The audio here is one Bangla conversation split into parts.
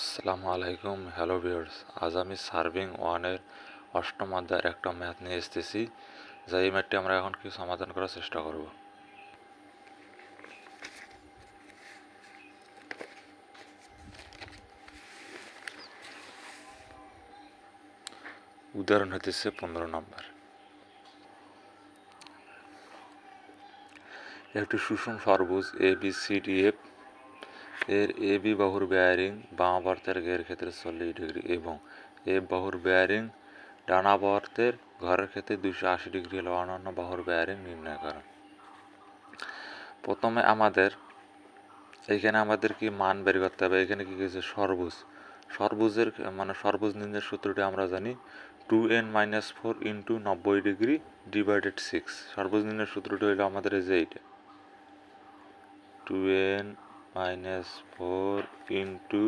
আসসালামু আলাইকুম, হ্যালো ভিউয়ার্স। আজ আমি সার্ভিং ওয়ানের অষ্টম অধ্যায়ের একটা ম্যাথ নিয়ে এসেছি। যা এই ম্যাথটি আমরা এখন কিছু সমাধান করার চেষ্টা করব। উদাহরণ হইতেছে পনেরো নম্বর। একটি সুষম সর্বুজ A B C D F এর এ বি বাহুর বেয়ারিং বামাবর্তের ঘের ক্ষেত্রে চল্লিশ ডিগ্রি এবং এ বাহুর বেয়ারিং ডানাবর্তের ঘরের ক্ষেত্রে দুশো আশি ডিগ্রি হলে অন্যান্য বাহুর বেয়ারিং নির্ণয় করা। প্রথমে আমাদের এইখানে আমাদের কি মান বের করতে হবে? এখানে কি কিছু সর্বুজ। সর্বুজের মানে সর্বুজ নির্ণয়ের সূত্রটি আমরা জানি two N minus four into নব্বই ডিগ্রি ডিভাইডেড সিক্স সর্বুজ নির্ণয়ের সূত্রটি হলো আমাদের যে এইটা। Two N minus four into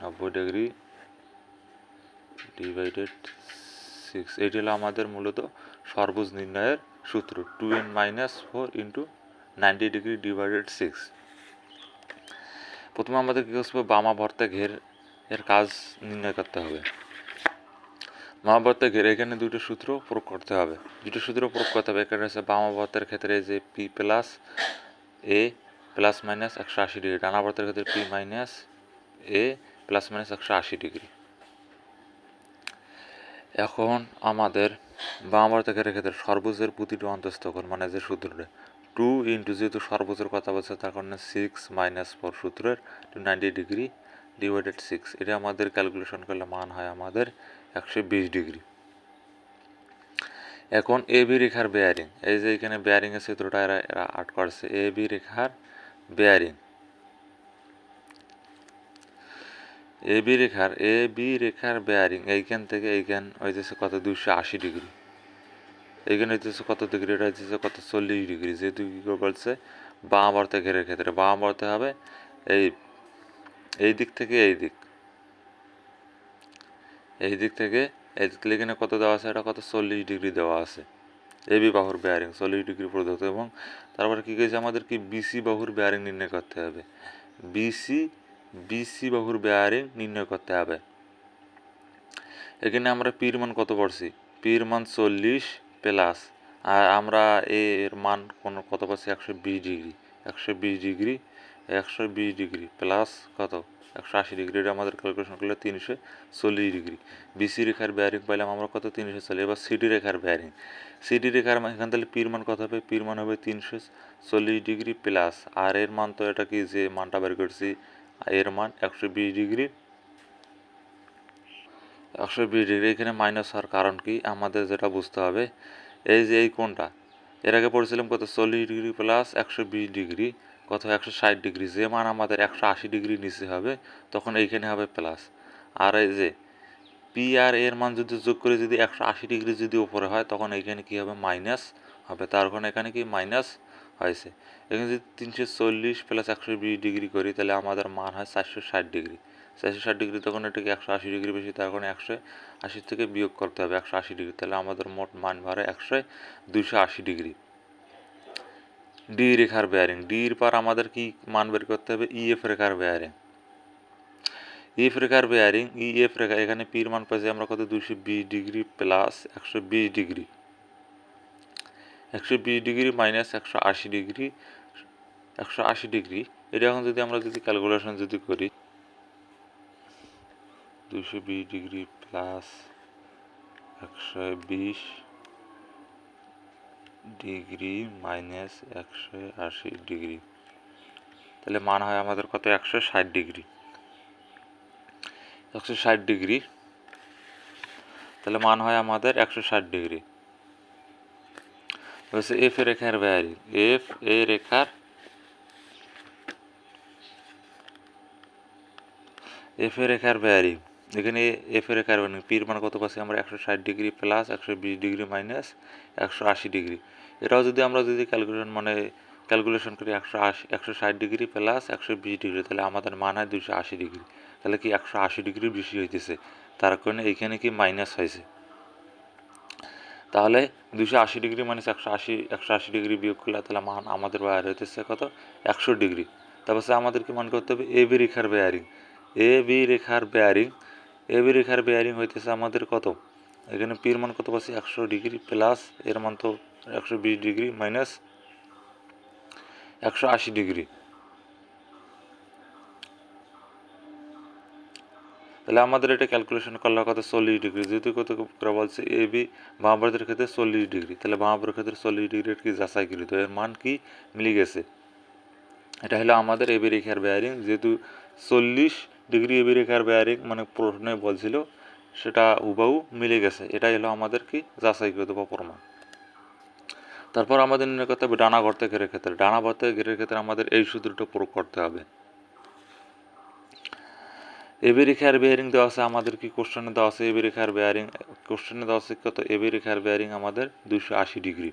নব্বই ডিগ্রি ডিভাইডেড সিক্স এটি হলো আমাদের মূলত সর্বুজ নির্ণয়ের সূত্র। Two N minus four into ninety degree divided six প্রথমে আমাদের কী করতে হবে? বামা ভর্তা ঘের এর কাজ নির্ণয় করতে হবে। বামা ভর্তা ঘের, এখানে দুটো সূত্র প্রয়োগ করতে হবে। দুটো সূত্র প্রয়োগ করতে হবে। এখানে হচ্ছে বামা ভর্তার ক্ষেত্রে যে P plus A plus minus একশো আশি ডিগ্রি। ডানা ভর্তার ক্ষেত্রে P minus A plus minus একশো আশি ডিগ্রি। এখন আমাদের বাম অর্থকের ক্ষেত্রে সর্বোচ্চের প্রতিটি অন্তস্থকর মানে যে সূত্রটা টু ইন্টু যেহেতু সর্বোচ্চের কথা বলছে, তার কারণে সিক্স মাইনাস ফোর সূত্রের two ninety degree divided six এটা আমাদের ক্যালকুলেশন করলে মান হয় আমাদের একশো বিশ ডিগ্রি এখন এ বি রেখার বেয়ারিং এই যে এখানে বেয়ারিংয়ের চিত্রটা এরা আর্ট করছে। এ বি রেখার বেয়ারিং এ বি রেখার, এ বি রেখার বেয়ারিং, এইখান থেকে এইখান হইতেছে কত? দুশো আশি ডিগ্রি। এইখানে হইতেছে কত ডিগ্রি? এটা হইতেছে কত? চল্লিশ ডিগ্রি। যেহেতু কী করে বলছে বাম অর্থে ঘেরের ক্ষেত্রে। বাম অর্থে হবে এই এই দিক থেকে এই দিক। এই দিক থেকে এই দিক থেকে কত দেওয়া আছে? এটা কত? চল্লিশ ডিগ্রি দেওয়া আছে। এ বি বাহুর বেয়ারিং চল্লিশ ডিগ্রি প্রদত্ত এবং তারপরে কী করেছে আমাদের কি বিসি বাহুর বেয়ারিং নির্ণয় করতে হবে। বিসি বিসি বাহুর বেয়ারিং নির্ণয় করতে হবে। এখানে আমরা পির মান কত পড়ছি? পির মান চল্লিশ প্লাস আর আমরা এর মান কোনো কত পাচ্ছি একশো বিশ ডিগ্রি একশো বিশ ডিগ্রি একশো বিশ ডিগ্রি প্লাস কত? একশো আশি ডিগ্রি এটা আমাদের ক্যালকুলেশন করলে তিনশো চল্লিশ ডিগ্রি। বিসি রেখার বেয়ারিং পাইলাম আমরা কত? তিনশো চল্লিশ। এবার সিডি রেখার বেয়ারিং সিডি রেখার এখান থেকে পির মান কত হবে? পির মান হবে তিনশো চল্লিশ ডিগ্রি প্লাস আর এর মান তো এটা কি? যে মানটা বের করছি, এর মান একশো বিশ ডিগ্রি। একশো বিশ ডিগ্রি। এখানে মাইনাস হওয়ার কারণ কি? আমাদের যেটা বুঝতে হবে, এই যে এই কোনটা এর আগে পড়েছিলাম কত? চল্লিশ ডিগ্রি প্লাস একশো বিশ ডিগ্রি। কত একশো ষাট ডিগ্রি, যে মান আমাদের একশো আশি ডিগ্রি নিচে হবে, তখন এইখানে হবে প্লাস আর এই যে পি আর এর মান যদি যোগ করে যদি একশো আশি ডিগ্রি যদি উপরে হয়, তখন এইখানে কী হবে? মাইনাস হবে। তার কারণে এখানে কি মাইনাস হয়েছে। এখানে যদি তিনশো চল্লিশ প্লাস একশো বিশ ডিগ্রি করি, তাহলে আমাদের মান হয় চারশো ষাট ডিগ্রি। চারশো ষাট ডিগ্রি তখন এটাকে একশো আশি ডিগ্রি বেশি? তার কারণে একশো আশি থেকে বিয়োগ করতে হবে, একশো আশি ডিগ্রি। তাহলে আমাদের মোট মান বাড়ে একশো দুশো আশি ডিগ্রি। ডি রেখার বেয়ারিং ডির পর আমাদের কি মান বের করতে হবে? ইএফ রেখার বেয়ারিং ইএফ রেখার বেয়ারিং ইএফ রেখা এখানে পির মান পাইছি আমরা কত? দুশো বিশ ডিগ্রি প্লাস একশো বিশ ডিগ্রি। একশো বিশ ডিগ্রি মাইনাস একশো আশি ডিগ্রি, একশো আশি ডিগ্রি। এটা এখন যদি আমরা যদি ক্যালকুলেশন যদি করি দুশো বিশ ডিগ্রি প্লাস একশো বিশ ডিগ্রি মাইনাস একশো আশি ডিগ্রি। তাহলে মান হয় আমাদের কত? একশো ষাট ডিগ্রি। একশো ষাট ডিগ্রি। তাহলে মান হয় আমাদের একশো ষাট ডিগ্রি। হচ্ছে এফ এ রেখার বেয়ারিং এফ এ রেখার এফ এ রেখার বেয়ারিং এখানে এফ এ রেখার বেয়ারিং পির মান কত পাচ্ছি আমরা? একশো ষাট ডিগ্রি প্লাস একশো বিশ ডিগ্রি মাইনাস একশো আশি ডিগ্রি। এটাও যদি আমরা যদি ক্যালকুলেশন মানে ক্যালকুলেশন করি একশো আশি, একশো ষাট ডিগ্রি প্লাস একশো বিশ ডিগ্রি, তাহলে আমাদের মান হয় দুশো আশি ডিগ্রি। তাহলে কি একশো আশি ডিগ্রি বেশি হইতেছে? তার কারণে এইখানে কি মাইনাস হয়েছে। তাহলে দুশো আশি ডিগ্রি মাইনাস একশো আশি একশো আশি ডিগ্রি বিয়োগ করলে তাহলে মান আমাদের বাইরে হইতেছে কত? একশো ডিগ্রি। তারপর আমাদেরকে মনে করতে হবে এ বি রেখার বেয়ারিং এ বি রেখার বেয়ারিং এ বি রেখার বেয়ারিং হইতেছে আমাদের কত? এখানে পির মান কত পাচ্ছি? একশো ডিগ্রি প্লাস, এর মান তো একশো বিশ ডিগ্রি মাইনাস একশো আশি ডিগ্রি। তাহলে আমাদের এটা ক্যালকুলেশন করলে কত? চল্লিশ ডিগ্রি। যেহেতু কত বলছে? এ, বি বামাবরের ক্ষেত্রে চল্লিশ ডিগ্রি। তাহলে বামাবরের ক্ষেত্রে চল্লিশ ডিগ্রি কি যাচাই করি তো এর মান কি? মিলে গেছে। এটা হলো আমাদের এবি রেখার বেয়ারিং যেহেতু চল্লিশ ডিগ্রি এবি রেখার বেয়ারিং মানে প্রশ্নে বলছিল, সেটা হুবাহু মিলে গেছে। এটাই হলো আমাদের কি যাচাই করে দেবো প্রমাণ। তারপর আমাদের নির্ণয় করতে হবে ডানা গর্তে ঘেরের ক্ষেত্রে। ডানা গর্তে ঘেরের ক্ষেত্রে আমাদের এই সূত্রটা প্রয়োগ করতে হবে। এবি রেখার বেয়ারিং দেওয়া আছে আমাদের কি কোশ্চেনে দেওয়া আছে? এবি রেখার বেয়ারিং কোশ্চেনে দেওয়া আছে কত? এবি রেখার বেয়ারিং আমাদের দুশো আশি ডিগ্রি।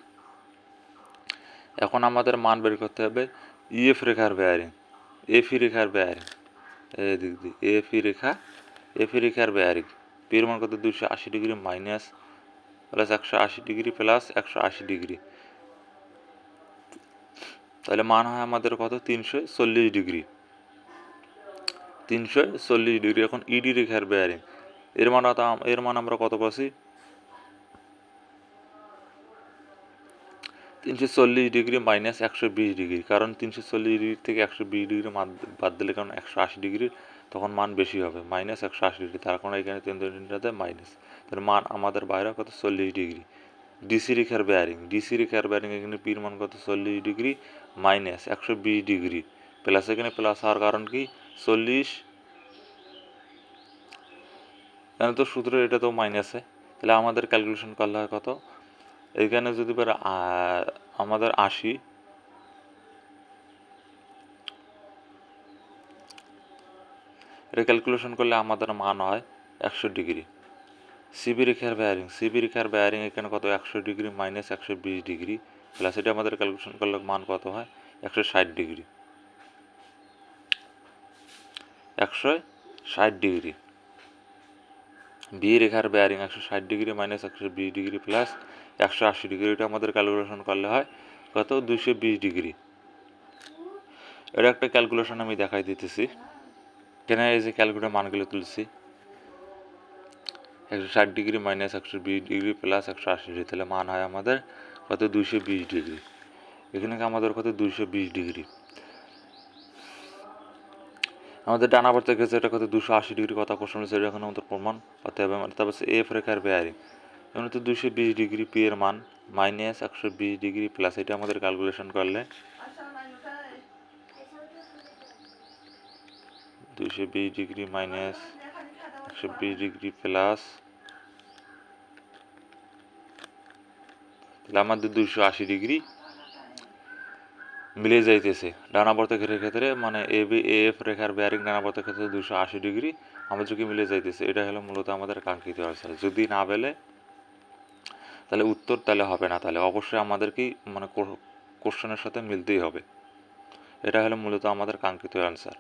এখন আমাদের মান বের করতে হবে ইএফ রেখার বেয়ারিং এফি রেখার বেয়ারিং এই দিক দিয়ে এফি রেখা এফি রেখার ব্যারিক পির মান কত দুশো আশি ডিগ্রি মাইনাস প্লাস একশো আশি ডিগ্রি প্লাস একশো আশি ডিগ্রি তাহলে মান হয় আমাদের কত? তিনশো চল্লিশ ডিগ্রি তিনশো চল্লিশ ডিগ্রি এখন ইডি রেখার বেয়ারিং এর মান এর মান আমরা কত পাচ্ছি? তিনশো চল্লিশ ডিগ্রি মাইনাস একশো বিশ ডিগ্রি। কারণ তিনশো চল্লিশ ডিগ্রি থেকে একশো বিশ ডিগ্রি মান বাদ দিলে কারণ একশো আশি ডিগ্রি তখন মান বেশি হবে, মাইনাস একশো আশি ডিগ্রি। তার কারণে এখানে তিন ডিগ্রিটাতে মাইনাস। তাহলে মান আমাদের বাইরে কত? চল্লিশ ডিগ্রি। ডিসি রেখার বেয়ারিং ডিসি রেখার বেয়ারিং এখানে পির মান কত? চল্লিশ ডিগ্রি মাইনাস একশো বিশ ডিগ্রি। প্লাস এখানে প্লাস হওয়ার কারণ কি? চল্লিশ। এখানে তো সূত্র এটা তো মাইনাসে তাহলে আমাদের ক্যালকুলেশন করলে হয় কত? এখানে যদি এবার আ- আমাদের আশি, এটা ক্যালকুলেশন করলে আমাদের মান হয় একশো ডিগ্রি। সিবি রেখার বেয়ারিং সিবি রেখার বেয়ারিং এখানে কত? একশো ডিগ্রি মাইনাস একশো বিশ ডিগ্রি। প্লাস এটা আমাদের ক্যালকুলেশন করলে মান কত হয়? একশো ষাট ডিগ্রি। একশো ষাট ডিগ্রি। বি রেখার বেয়ারিং একশো ষাট ডিগ্রি মাইনাস একশো বিশ ডিগ্রি প্লাস একশো আশি ডিগ্রি, এটা আমাদের ক্যালকুলেশন করলে হয় কত? দুশো বিশ ডিগ্রি। এটা একটা ক্যালকুলেশন আমি দেখাই দিতেছি। এখানে এই যে ক্যালকুলেটর মানগুলো তুলছি? একশো ষাট ডিগ্রি মাইনাস একশো বিশ ডিগ্রি প্লাস একশো আশি ডিগ্রি, তাহলে মান হয় আমাদের কত? দুশো বিশ ডিগ্রি। এখানে আমাদের কত? দুশো বিশ ডিগ্রি। আমাদের ডানা পড়তে গেছে, এটা কত? দুশো আশি ডিগ্রি কথা কোশ্চেন সেটা এখন আমাদের প্রমাণ করতে হবে। তারপর এফ রেখার বেয়ারিং এখানে তো দুশো বিশ ডিগ্রি পি এর মান মাইনাস একশো বিশ ডিগ্রি প্লাস এটা আমাদের ক্যালকুলেশন করলে। দুশো বিশ ডিগ্রি মাইনাস একশো বিশ ডিগ্রি প্লাস তাহলে আমাদের দুশো আশি ডিগ্রি মিলে যাইতেছে। ডানাবর্ত ঘেরের ক্ষেত্রে মানে এ বি এফ রেখার বেয়ারিং ডানাবর্ত ক্ষেত্রে দুশো আশি ডিগ্রি আমাদেরকে মিলে যাইতেছে। এটা হলো মূলত আমাদের কাঙ্ক্ষিত আনসার যদি না পেলে তাহলে উত্তর তাহলে হবে না, তাহলে অবশ্যই আমাদেরকেই মানে কোশ্চেনের সাথে মিলতেই হবে। এটা হলো মূলত আমাদের কাঙ্ক্ষিত আনসার